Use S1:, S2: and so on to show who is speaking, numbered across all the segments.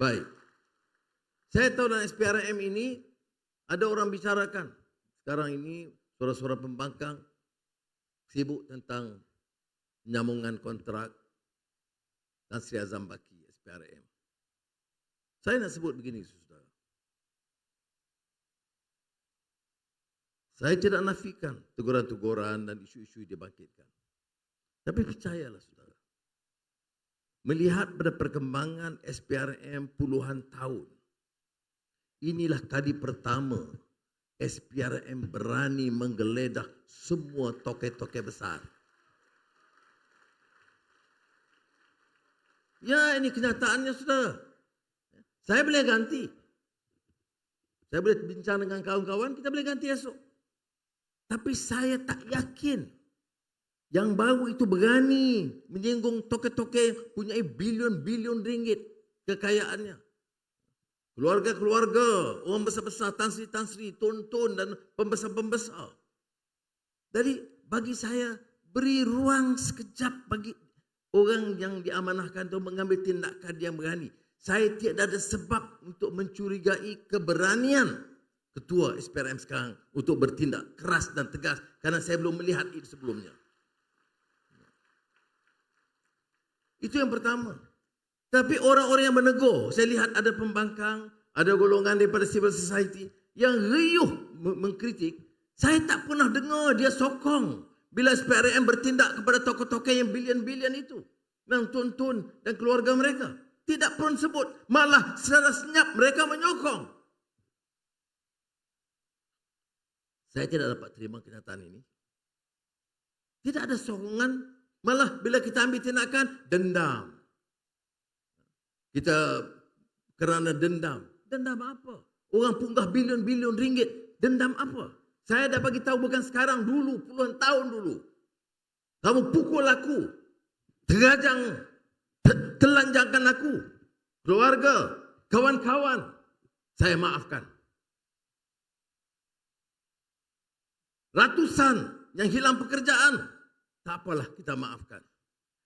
S1: Baik. Saya tahu dalam SPRM ini ada orang bicarakan. Sekarang ini suara-suara pembangkang sibuk tentang penyambungan kontrak dan Sri Azam Baki SPRM. Saya nak sebut begini, saudara. Saya tidak nafikan teguran-teguran dan isu-isu dibangkitkan. Tapi percayalah saudara. Melihat pada perkembangan SPRM puluhan tahun. Inilah kali pertama SPRM berani menggeledah semua toke-toke besar. Ya ini kenyataannya saudara. Saya boleh ganti. Saya boleh bincang dengan kawan-kawan, kita boleh ganti esok. Tapi saya tak yakin yang baru itu berani menyinggung toke-toke punya bilion-bilion ringgit kekayaannya. Keluarga-keluarga, orang besar-besar, Tan Sri, Tan Sri, Tun-Tun dan pembesar-pembesar. Jadi bagi saya beri ruang sekejap bagi orang yang diamanahkan itu mengambil tindakan yang berani. Saya tidak ada sebab untuk mencurigai keberanian ketua SPRM sekarang untuk bertindak keras dan tegas karena saya belum melihat itu sebelumnya. Itu yang pertama. Tapi orang-orang yang menegur, saya lihat ada pembangkang, ada golongan daripada civil society yang riuh mengkritik. Saya tak pernah dengar dia sokong bila SPRM bertindak kepada tokoh-tokoh yang bilion-bilion itu. Yang tuntun dan keluarga mereka. Tidak pun sebut. Malah secara senyap mereka menyokong. Saya tidak dapat terima kenyataan ini. Tidak ada sokongan. Malah bila kita ambil tindakan, dendam. Kita kerana dendam. Dendam apa? Orang punggah bilion-bilion ringgit. Dendam apa? Saya dah bagi tahu bukan sekarang, dulu, puluhan tahun dulu. Kamu pukul aku. Terajang telanjangkan aku, keluarga, kawan-kawan, saya maafkan. Ratusan yang hilang pekerjaan, tak apalah kita maafkan.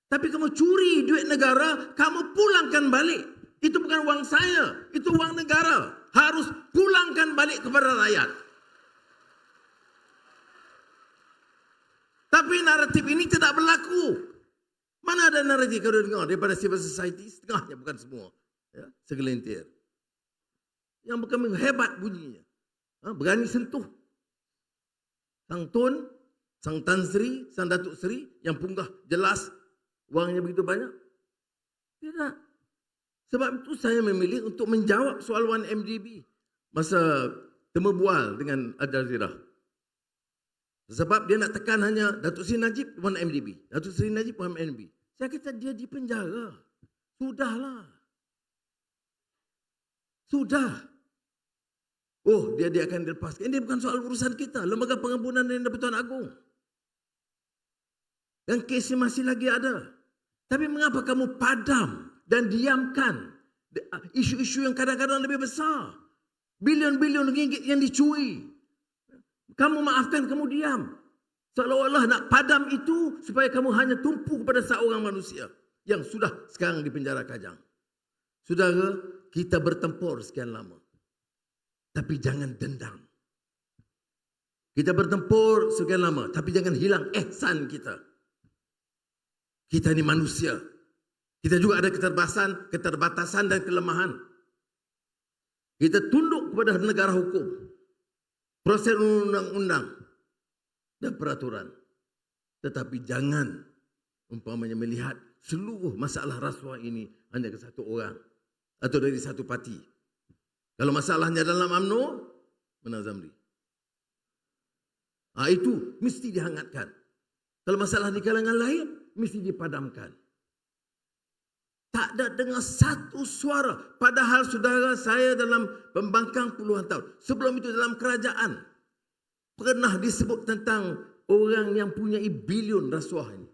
S1: Tapi kamu curi duit negara, kamu pulangkan balik. Itu bukan uang saya, itu uang negara. Harus pulangkan balik kepada rakyat. Tapi naratif ini tidak berlaku. Mana ada naratif kau dengar daripada civil society? Setengahnya bukan semua. Ya, segelintir. Yang bukan hebat bunyinya. Ha, berani sentuh. Sang Tun, Sang Tan Sri, Sang Datuk Sri yang punggah jelas wangnya begitu banyak. Tidak. Sebab itu saya memilih untuk menjawab soal 1MDB masa temu bual dengan Al-Jazeera. Sebab dia nak tekan hanya Datuk Seri Najib 1MDB. Datuk Seri Najib 1MDB. Saya kata dia di penjara. Sudahlah. Sudah. Oh, dia dia akan dilepaskan. Ini bukan soal urusan kita. Lembaga pengampunan dan Pertuan Agung. Dan kesnya masih lagi ada. Tapi mengapa kamu padam dan diamkan isu-isu yang kadang-kadang lebih besar? Bilion-bilion ringgit yang dicuri. Kamu maafkan, kamu diam. Seolah-olah nak padam itu supaya kamu hanya tumpu kepada seorang manusia yang sudah sekarang di penjara kajang. Saudara, kita bertempur sekian lama. Tapi jangan dendam. Kita bertempur sekian lama, tapi jangan hilang ehsan kita. Kita ini manusia. Kita juga ada keterbatasan, keterbatasan dan kelemahan. Kita tunduk kepada negara hukum. Proses undang-undang dan peraturan. Tetapi jangan umpamanya melihat seluruh masalah rasuah ini hanya ke satu orang atau dari satu parti. Kalau masalahnya dalam UMNO, mana Zamri? Ha, itu mesti dihangatkan. Kalau masalah di kalangan lain, mesti dipadamkan. Tak ada dengar satu suara. Padahal saudara saya dalam pembangkang puluhan tahun. Sebelum itu dalam kerajaan pernah disebut tentang orang yang punya bilion rasuah ini.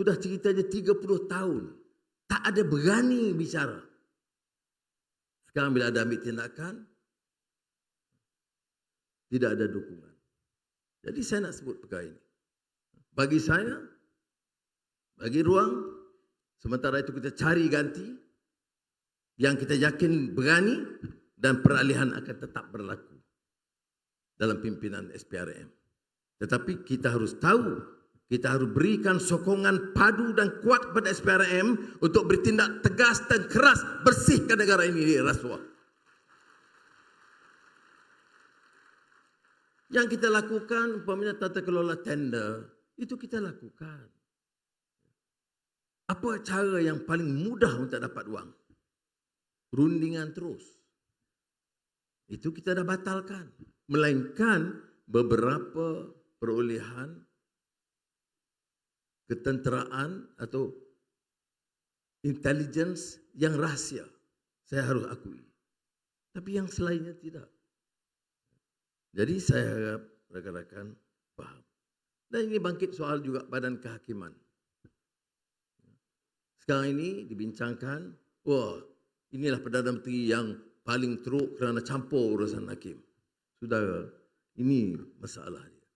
S1: Sudah ceritanya 30 tahun. Tak ada berani bicara. Sekarang bila ada ambil tindakan, tidak ada dukungan. Jadi saya nak sebut perkara ini. Bagi saya, bagi ruang, sementara itu kita cari ganti, yang kita yakin berani dan peralihan akan tetap berlaku dalam pimpinan SPRM. Tetapi kita harus tahu, kita harus berikan sokongan padu dan kuat kepada SPRM untuk bertindak tegas dan keras bersihkan negara ini dari rasuah. Yang kita lakukan umpamanya tata kelola tender, itu kita lakukan. Apa cara yang paling mudah untuk dapat wang? Rundingan terus. Itu kita dah batalkan. Melainkan beberapa perolehan ketenteraan atau intelligence yang rahsia. Saya harus akui. Tapi yang selainnya tidak. Jadi saya harap rakan-rakan faham. Dan ini bangkit soal juga badan kehakiman. Sekarang ini dibincangkan, wah inilah Perdana Menteri yang paling teruk kerana campur urusan hakim. Saudara, ini masalah dia.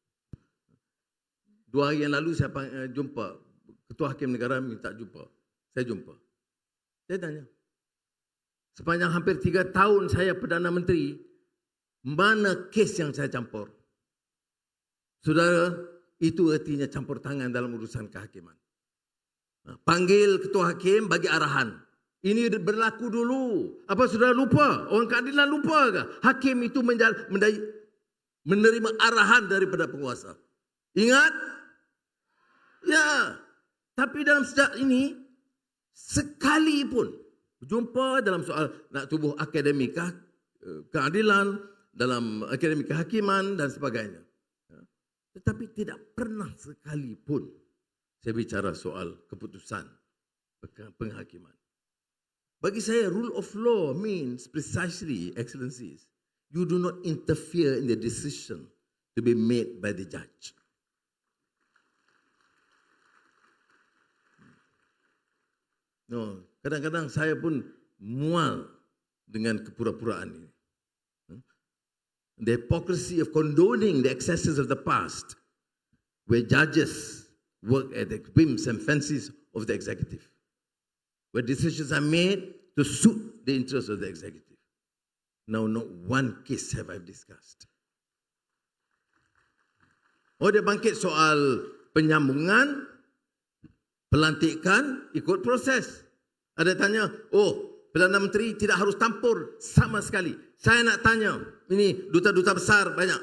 S1: Dua hari yang lalu saya eh, jumpa Ketua Hakim Negara minta jumpa. Saya jumpa. Saya tanya, sepanjang hampir tiga tahun saya Perdana Menteri, mana kes yang saya campur? Saudara, itu artinya campur tangan dalam urusan kehakiman. Panggil ketua hakim bagi arahan. Ini berlaku dulu. Apa sudah lupa? Orang keadilan lupa ke? Hakim itu menerima arahan daripada penguasa. Ingat? Ya. Tapi dalam sejak ini, sekalipun jumpa dalam soal nak tubuh akademik keadilan, dalam akademik kehakiman dan sebagainya. Ya. Tetapi tidak pernah sekalipun saya bicara soal keputusan penghakiman. Bagi saya, rule of law means precisely, excellencies, you do not interfere in the decision to be made by the judge. No, kadang-kadang saya pun mual dengan kepura-puraan ini. The hypocrisy of condoning the excesses of the past, where judges work at the whims and fancies of the executive, where decisions are made to suit the interests of the executive. Now, not one case have I discussed. Oh, dia bangkit soal penyambungan, pelantikan, ikut proses. Ada tanya, oh, Perdana Menteri tidak harus tampur sama sekali. Saya nak tanya, ini duta-duta besar banyak,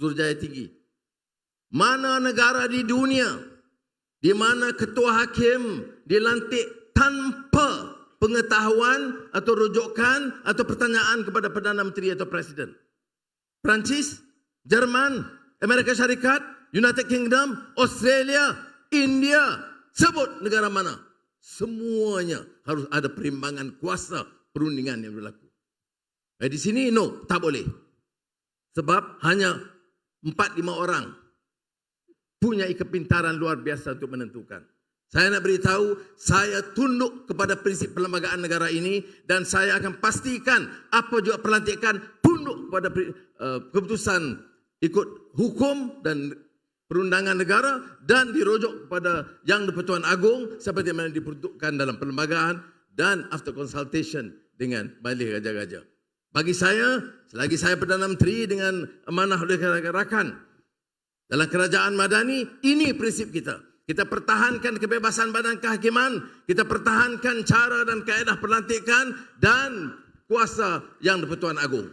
S1: Suruhjaya tinggi. Mana negara di dunia di mana ketua hakim dilantik tanpa pengetahuan atau rujukan atau pertanyaan kepada Perdana Menteri atau Presiden. Perancis, Jerman, Amerika Syarikat, United Kingdom, Australia, India, sebut negara mana. Semuanya harus ada perimbangan kuasa perundingan yang berlaku. Eh, di sini no, tak boleh. Sebab hanya empat lima orang punya kepintaran luar biasa untuk menentukan. Saya nak beritahu, saya tunduk kepada prinsip perlembagaan negara ini dan saya akan pastikan apa juga pelantikan tunduk kepada uh, keputusan ikut hukum dan perundangan negara dan dirujuk kepada Yang di-Pertuan Agong seperti yang diperuntukkan dalam perlembagaan dan after consultation dengan Balik Raja-Raja. Bagi saya, selagi saya Perdana Menteri dengan amanah oleh rakan-rakan, dalam kerajaan madani, ini prinsip kita. Kita pertahankan kebebasan badan kehakiman, kita pertahankan cara dan kaedah pelantikan dan kuasa yang di-Pertuan Agong.